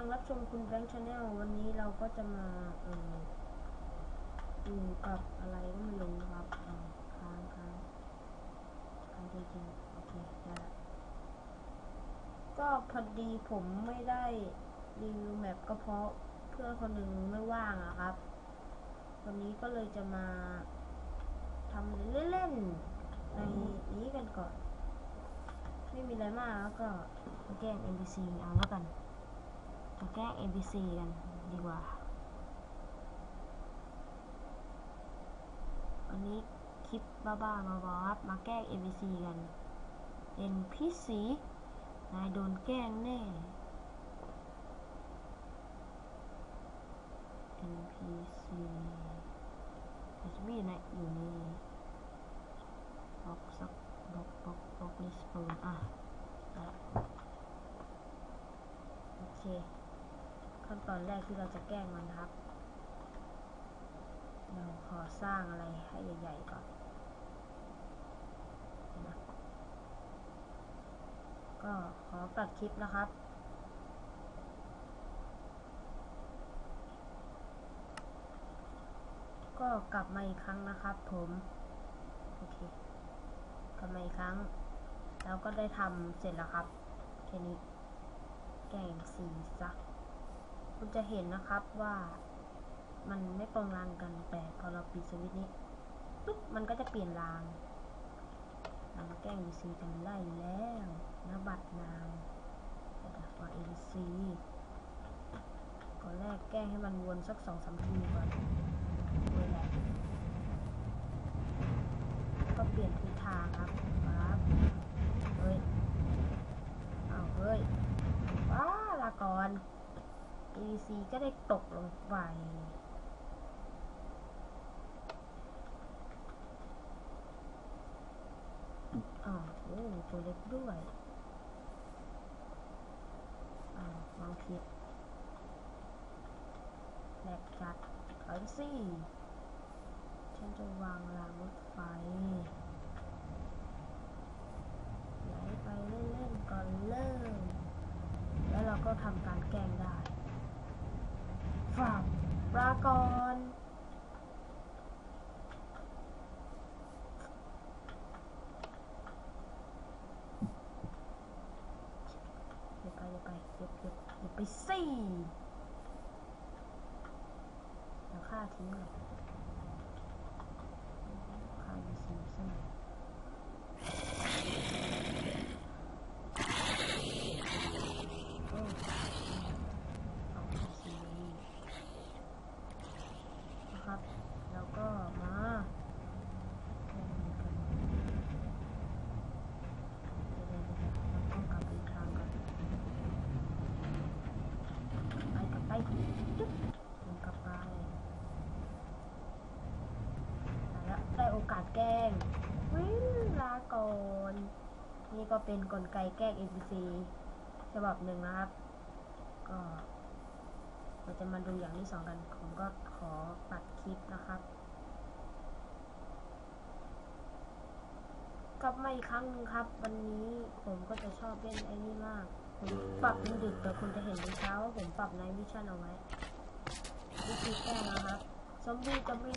ลังรับชมคุณแบงค์ชาแนลวันนี้เราก็จะมาเอออยู่กับอะไรก็ไม่รู้ครับค้างค้างค้างจริงๆโอเคได้ละก็พอดีผมไม่ได้รีวิวแมปก็เพราะเพื่อนคนหนึ่งไม่ว่างอะครับ วันนี้ก็เลยจะมาทำเล่นๆในนี้กันก่อน ไม่มีอะไรมากแล้วก็แกล้ง NPC เอาแล้วกัน มาแกล้ง NPC กันดีกว่า วันนี้คลิปบ้าๆมาบอครับ มาแกล้ง NPC กัน NPC นพีซีนายโดนแกล้งแน่ NPC อาจจะมีนะอยู่ในบล็อกสักบล็อกบล็อกบล็อกลิสเปิร์อะ โอเค ขั้นตอนแรกที่เราจะแกล้งมันครับ เราขอสร้างอะไรให้ใหญ่ๆก่อนนะก็ขอตัดคลิปนะครับก็กลับมาอีกครั้งนะครับ ผมโอเคกลับมาอีกครั้ง แล้วก็ได้ทำเสร็จแล้วครับแค่นี้แกงสีซัก คุณจะเห็นนะครับว่ามันไม่ตรงรางกันแต่พอเราปิดสวิตช์นี้ปุ๊บมันก็จะเปลี่ยนรางเรามาแกล้ง VC กันได้แล้วนบัตรนาวแต่ว่า NC ก่อนแรกแกล้งให้มันวนสักสองสามทีก่อนเลยแหละก็เปลี่ยนทิศทางครับครับเฮ้ยเอาเฮ้ยว้าลาก่อน EC ก็ได้ตกลงไป อ๋อโอ้ตัวเล็กด้วยอ่าวางผิดแหลกจัดถอยสิฉันจะวางรางรถไฟไหลไปเล่นๆก่อนเริ่ม แล้วเราก็ทำการแกล้งได้ ฝากลากรเดี๋ยวไปเดี๋ยวไปเดี๋ยวเดี๋ยวเดี๋ยวไปสิเดี๋ยวฆ่าทิ้งเลยฆ่าไปสิสิโอ้เอาไปสินะครับ แล้วก็มาแข่งกันเดี๋ยวๆๆเราต้องกลับไปอีกครั้งก่อน ไปกลับไปจุ๊บลงกลับไปเอาละได้โอกาส แกล้งวิ่งลาก่อน นี่ก็เป็นกลไกแกล้ง NPC ฉบับหนึ่งนะครับ ก็เราจะมาดูอย่างที่สองกัน ผมก็ขอปัดคลิปนะครับกลับมาอีกครั้งหนึงครับ วันนี้ผมก็จะชอบเล่นไอ้นี่มาก ผมปรับเป็นดึกแต่คุณจะเห็นเป็นเช้าว่าผมปรับในวิชั่นเอาไว้วิธีแก้นะครับ ซอมบี้จะไม่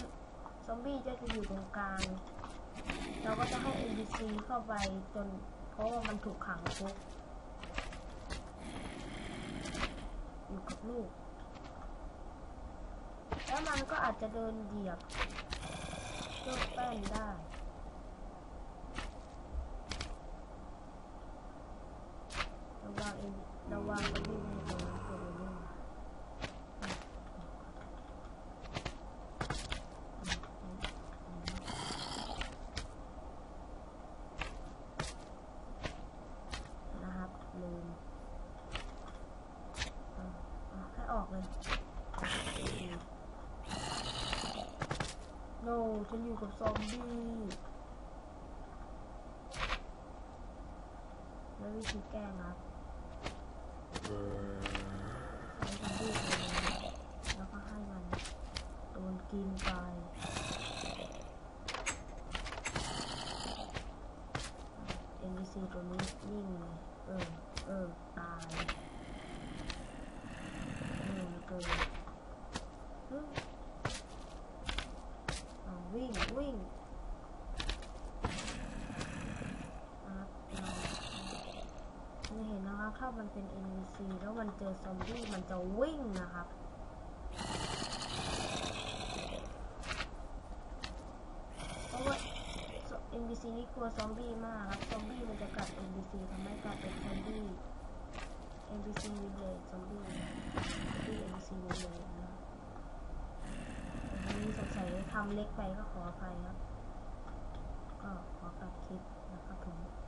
ซอมบี้จะอยู่ตรงกลาง เราก็จะให้ NPC เข้าไปจนเพราะว่ามันถูกขังคุกอยู่กับลูก แล้วมันก็อาจจะเดินเหยียบเลือกแป้นได้ระวังเองระวังเองให้ตรงนั้นตัวเองนะครับลืมเอาเอาให้ออกเลย โนฉัน อยู่กับซอมบี้แล้ววิธีแก้ครับใช้ซอมบี้แล้วก็ให้มันโดนกินไป NPC ตัวนี้นิ่งเลยเออตายเออ ตายเป็น NPC แล้วมันเจอซอมบี้มันจะวิ่งนะครับ เพราะว่า NPC นี่กลัวซอมบี้มากครับ ซอมบี้มันจะกัด NPC ทำให้กลายเป็นซอมบี้ NPC วินเลยซอมบี้ที่ NPC วินเลยนะครับวันนี้สงสัยทำเล็กไปก็ขออภัยครับ ก็ขอตัดคลิปนะครับผม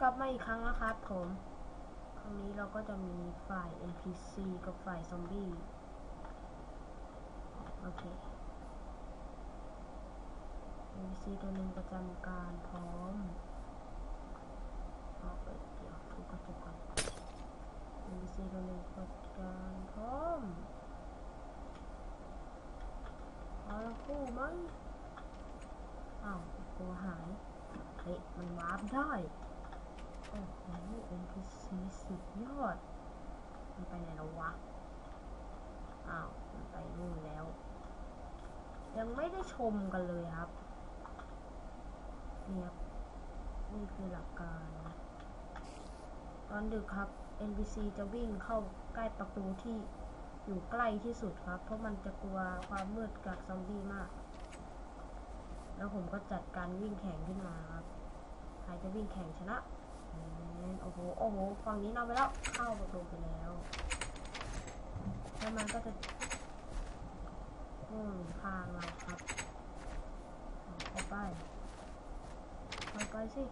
กลับมาอีกครั้งนะครับผม ครั้งนี้เราก็จะมีฝ่าย NPC กับฝ่ายซอมบี้ โอเค NPC ตัวหนึ่งประจำการพร้อมเอาไปเดี๋ยวทุกกระตุกก่อน NPC ตัวหนึ่งประจำการพร้อมเอาละคู่ไหมอ้าวตัวหาย เฮ้ย มันวาร์ปได้ โอ้โห NPC สุดยอด มันไปไหนแล้ววะ อ้าว มันไปนู่นแล้ว ยังไม่ได้ชมกันเลยครับเนี่ยนี่คือหลักการนะตอนดึกครับ NPC จะวิ่งเข้าใกล้ประตูที่อยู่ใกล้ที่สุดครับ เพราะมันจะกลัวความมืดกับซอมบี้มาก แล้วผมก็จัดการวิ่งแข่งขึ้นมาครับ ใครจะวิ่งแข่งชนะ โอ้โห โอ้โหฝั่งนี้นำไปแล้ว เข้าประตูไปแล้ว แล้วมันก็จะนู่นทางเราครับเอาไปไปไปสิ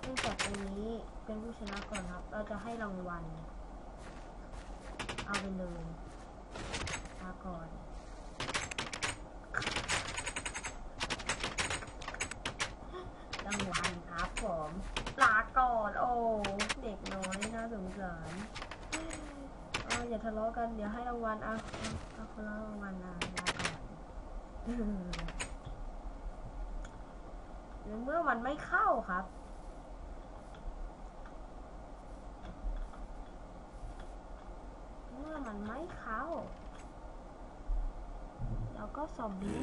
เนื่องจากตรงนี้เป็นผู้ชนะก่อนครับ เราจะให้รางวัล เอาไปเลยลาก่อน รางวัลครับผมลาก่อน โอ้ เด็กน้อยน่าสงสาร เอาอกันเดี๋ยวให้รางวัลเอาเอาเอาคนละรางวัลนะลาก่อนหรือเมื่อมันไม่เข้าครับเมื่อมันไม่เข้าแล้วก็ซอมบี้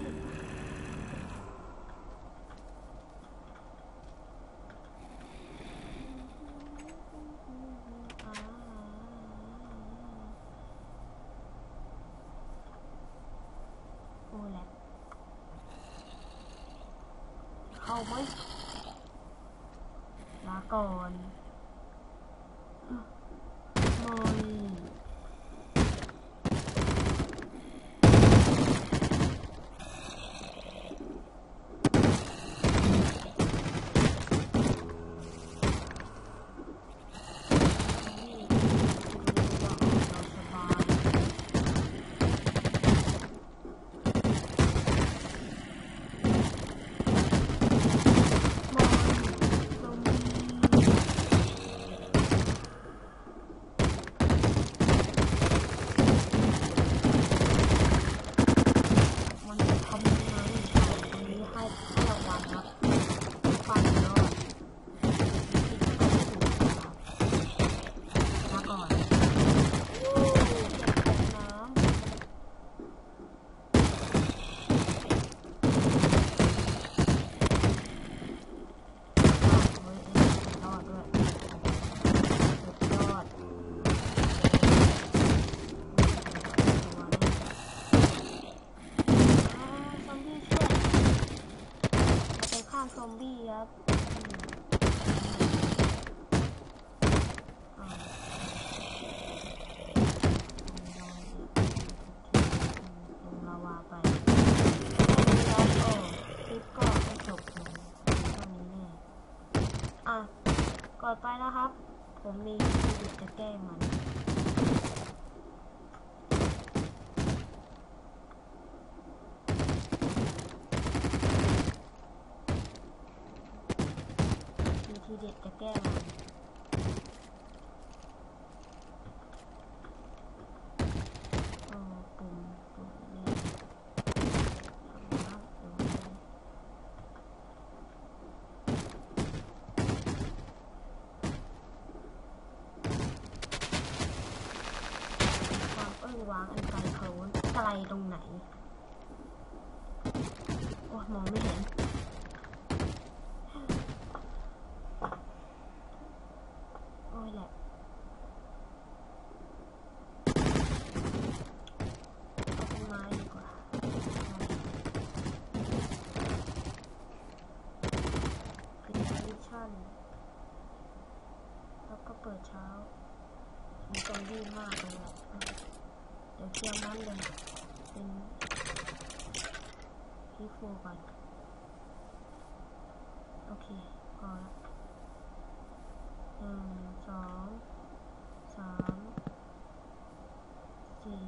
าโอ้แหละ เข้าไหมลาก่อนโมยเราสบายโมยโมย มันจะทำยังไงตรงนี้ให้ให้รางวัลครับฟังยอดมาก่อนวู้ตกน้ำอ้าวเฮ้ยเอ้ยรอดด้วยสุดยอดตัวนี้ อ่าซอมบี้ช่วยเราไปฆ่าซอมบี้ครับอืมอ่าลงลาวาไปแล้วโอ้คลิปก็ไม่จบเลยตอนนี้แน่อะ ดไปนะครับ ผมมีวิธีจะแก้มันมีทีเด็ดจะแก้มันโอ้ปุ่มปุ่มนี้ทำครับเดี๋ยวมันความเอ้ยวางอันไกลโพ้นไกล ตรงไหน โอ้มองไม่เห็น โอ้ยแหละเอาเป็นไม้ดีกว่าเป็นวิชั่นแล้วก็เปิดเช้า มีซอมบี้มากเลยเดี๋ยวเคลียร์นั้นเลย เป็นพีโฟก่อนโอเคพอละหนึ่งสองสามสี่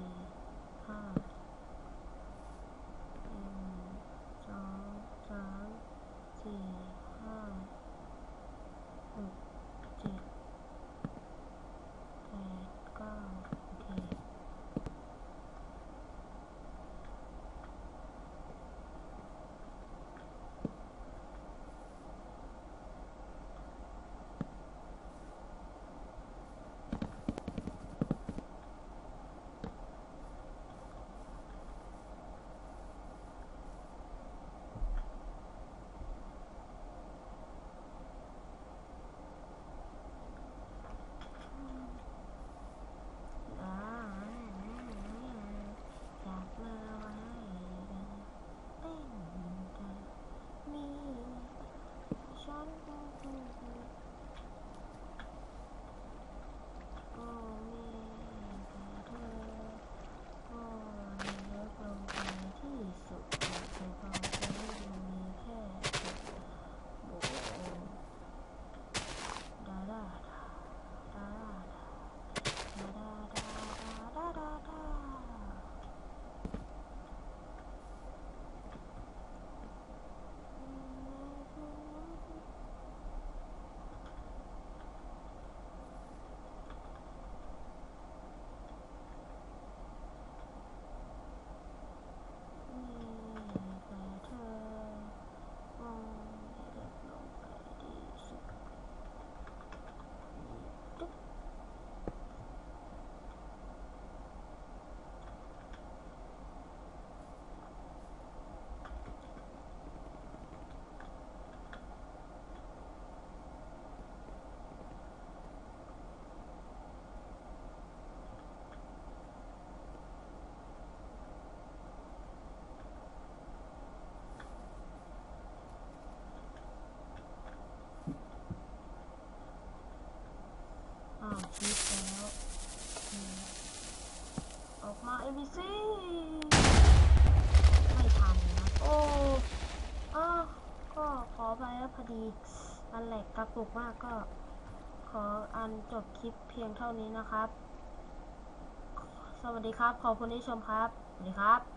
สิ ไม่ทันนะ โอ้อ้าวก็ขอไปแล้วพอดีอันแหลกกระปุกมากก็ ขออันจบคลิปเพียงเท่านี้นะครับ สวัสดีครับ ขอบคุณที่ชมครับ สวัสดีครับ